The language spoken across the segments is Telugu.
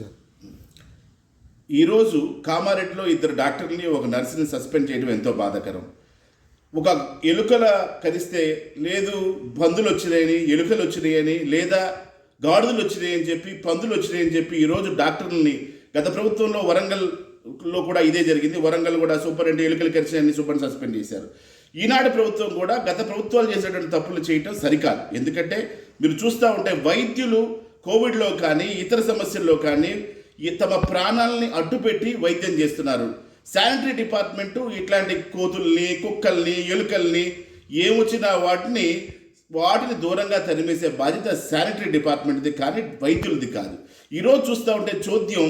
సార్ ఈరోజు కామారెడ్డిలో ఇద్దరు డాక్టర్ని ఒక నర్సుని సస్పెండ్ చేయడం ఎంతో బాధాకరం. ఒక ఎలుకల కరిస్తే లేదు పందులు వచ్చినాయని ఎలుకలు వచ్చినాయని లేదా గాడుదలు వచ్చినాయని చెప్పి పందులు వచ్చినాయని చెప్పి ఈరోజు డాక్టర్లని గత ప్రభుత్వంలో వరంగల్లో కూడా ఇదే జరిగింది. వరంగల్ కూడా సూపర్ అంటే ఎలుకలు కరిచినాయని సూపర్ సస్పెండ్ చేశారు. ఈనాడు ప్రభుత్వం కూడా గత ప్రభుత్వాలు చేసేటువంటి తప్పులు చేయటం సరికాదు. ఎందుకంటే మీరు చూస్తూ ఉంటే వైద్యులు కోవిడ్లో కానీ ఇతర సమస్యల్లో కానీ ఈ తమ ప్రాణాలని అడ్డుపెట్టి వైద్యం చేస్తున్నారు. శానిటరీ డిపార్ట్మెంటు ఇట్లాంటి కోతుల్ని కుక్కల్ని ఎలుకల్ని ఏమొచ్చినా వాటిని వాటిని దూరంగా తరిమేసే బాధ్యత శానిటరీ డిపార్ట్మెంట్ది కానీ వైద్యులది కాదు. ఈరోజు చూస్తూ ఉంటే చోద్యం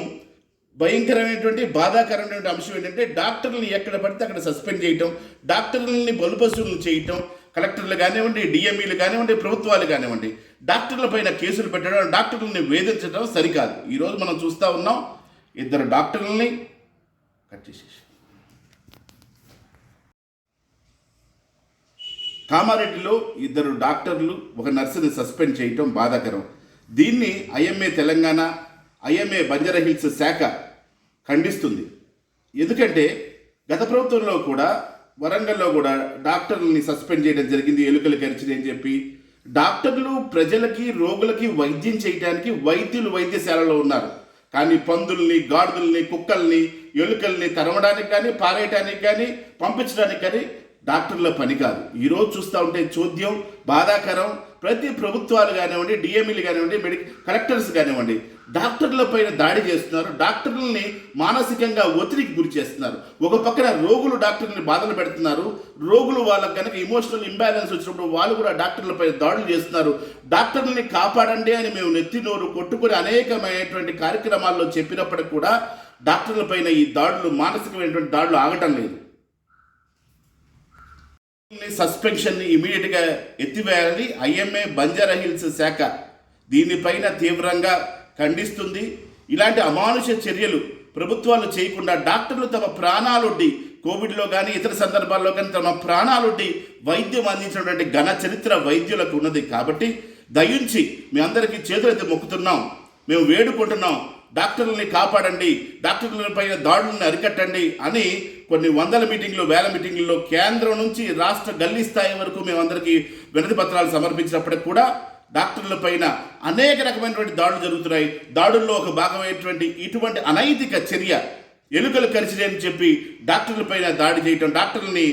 భయంకరమైనటువంటి బాధాకరమైనటువంటి అంశం ఏంటంటే డాక్టర్లని ఎక్కడ పడితే అక్కడ సస్పెండ్ చేయటం డాక్టర్లని బలుపశువులు చేయటం కలెక్టర్లు కానివ్వండి డిఎంఈలు కానివ్వండి ప్రభుత్వాలు కానివ్వండి డాక్టర్ల పైన కేసులు పెట్టడం డాక్టర్లని వేధించడం సరికాదు. ఈరోజు మనం చూస్తూ ఉన్నాం ఇద్దరు డాక్టర్లని కట్ చేసేసి. కామారెడ్డిలో ఇద్దరు డాక్టర్లు ఒక నర్సుని సస్పెండ్ చేయటం బాధాకరం. దీన్ని ఐఎంఏ తెలంగాణ ఐఎంఏ బంజారా హిల్స్ శాఖ ఖండిస్తుంది. ఎందుకంటే గత ప్రభుత్వంలో కూడా వరంగల్లో కూడా డాక్టర్లని సస్పెండ్ చేయడం జరిగింది ఎలుకలు కరిచినాయి అని చెప్పి. డాక్టర్లు ప్రజలకి రోగులకి వైద్యం చేయడానికి వైద్యులు వైద్యశాలలో ఉన్నారు. కానీ పందుల్ని గాడిదల్ని కుక్కల్ని ఎలుకల్ని తరమడానికి కానీ పారేయటానికి కానీ పంపించడానికి కానీ డాక్టర్ల పని కాదు. ఈరోజు చూస్తూ ఉంటే చోద్యం బాధాకరం. ప్రతి ప్రభుత్వాలు కానివ్వండి డిఎంఈలు కానివ్వండి మెడి కలెక్టర్స్ కానివ్వండి డాక్టర్ల పైన దాడి చేస్తున్నారు. డాక్టర్లని మానసికంగా ఒత్తిడికి గురి చేస్తున్నారు. ఒక పక్కన రోగులు డాక్టర్ని బాధలు పెడుతున్నారు. రోగులు వాళ్ళకి కనుక ఇమోషనల్ ఇంబ్యాలెన్స్ వచ్చినప్పుడు వాళ్ళు కూడా డాక్టర్ల పైన దాడులు చేస్తున్నారు. డాక్టర్లని కాపాడండి అని మేము నెత్తి నోరు కొట్టుకుని అనేకమైనటువంటి కార్యక్రమాల్లో చెప్పినప్పటికి కూడా డాక్టర్ల పైన ఈ దాడులు మానసికమైనటువంటి దాడులు ఆగటం లేదు. సస్పెన్షన్ని ఇమీడియట్గా ఎత్తివేయాలని ఐఎంఏ బంజారా హిల్స్ శాఖ దీనిపైన తీవ్రంగా ఖండిస్తుంది. ఇలాంటి అమానుష చర్యలు ప్రభుత్వాలు చేయకుండా డాక్టర్లు తమ ప్రాణాలొడ్డి కోవిడ్లో కానీ ఇతర సందర్భాల్లో కానీ తమ ప్రాణాలొడ్డి వైద్యం అందించినటువంటి ఘన చరిత్ర వైద్యులకు ఉన్నది కాబట్టి దయించి మీ అందరికీ చేతులైతే మొక్కుతున్నాం. మేము వేడుకుంటున్నాం. డాక్టర్లని కాపాడండి. డాక్టర్ల పైన దాడులను అరికట్టండి అని కొన్ని వందల మీటింగ్లు వేల మీటింగ్లలో కేంద్రం నుంచి రాష్ట్ర గల్లీ స్థాయి వరకు మేమందరికీ వినతి పత్రాలు సమర్పించినప్పటికి కూడా డాక్టర్ల పైన అనేక రకమైనటువంటి దాడులు జరుగుతున్నాయి. దాడుల్లో ఒక భాగమైనటువంటి ఇటువంటి అనైతిక చర్య ఎలుకలు కరిచినాయని చెప్పి డాక్టర్ల పైన దాడి చేయటం డాక్టర్ని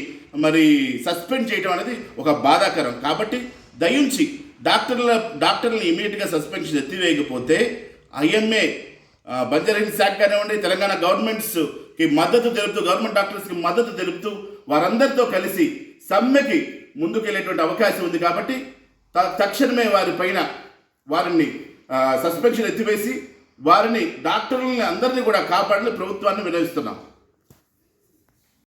మరి సస్పెండ్ చేయటం అనేది ఒక బాధాకరం. కాబట్టి దయించి డాక్టర్ల డాక్టర్లను ఇమీడియట్గా సస్పెన్షన్ ఎత్తివేయకపోతే ఐఎంఏ బంజారా శాఖ కానివ్వండి తెలంగాణ గవర్నమెంట్స్కి మద్దతు తెలుపుతూ గవర్నమెంట్ డాక్టర్స్కి మద్దతు తెలుపుతూ వారందరితో కలిసి సమ్మెకి ముందుకెళ్ళేటువంటి అవకాశం ఉంది కాబట్టి తక్షణమే వారి పైన వారిని సస్పెన్షన్ ఎత్తివేసి వారిని డాక్టర్లని అందరినీ కూడా కాపాడని ప్రభుత్వాన్ని వినవిస్తున్నాం.